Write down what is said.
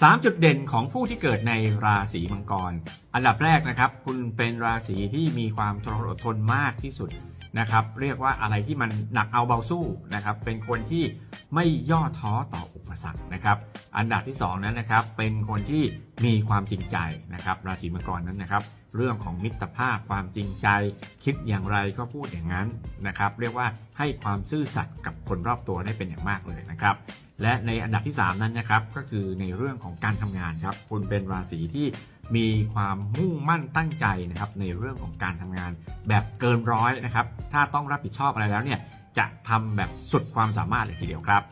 3 จุดเด่นของผู้ที่เกิดในราศีมังกร อันดับแรกนะครับ คุณเป็นราศีที่มีความทรหดอดทนมากที่สุดนะครับ เรียกว่าอะไรที่มันหนักเอาเบาสู้นะครับ เป็นคนที่ไม่ย่อท้อต่ออุปสรรคนะครับ อันดับที่2นั้นนะครับ เป็นคนที่มีความจริงใจนะครับ ราศีมังกรนั้นนะครับ เรื่องของมิตรภาพความจริงใจ คิดอย่างไรก็พูดอย่างนั้นนะครับ เรียกว่าให้ความซื่อสัตย์กับคนรอบตัวได้เป็นอย่างมากเลยนะครับ และในอันดับที่ 3 นั้นนะครับก็คือในเรื่องของการทำงานครับคุณเป็นราศีที่มีความมุ่งมั่นตั้งใจนะครับในเรื่องของการทำงาน แบบเกินร้อยนะครับถ้าต้องรับผิดชอบอะไรแล้วเนี่ยจะทำแบบสุดความสามารถเลยทีเดียวครับ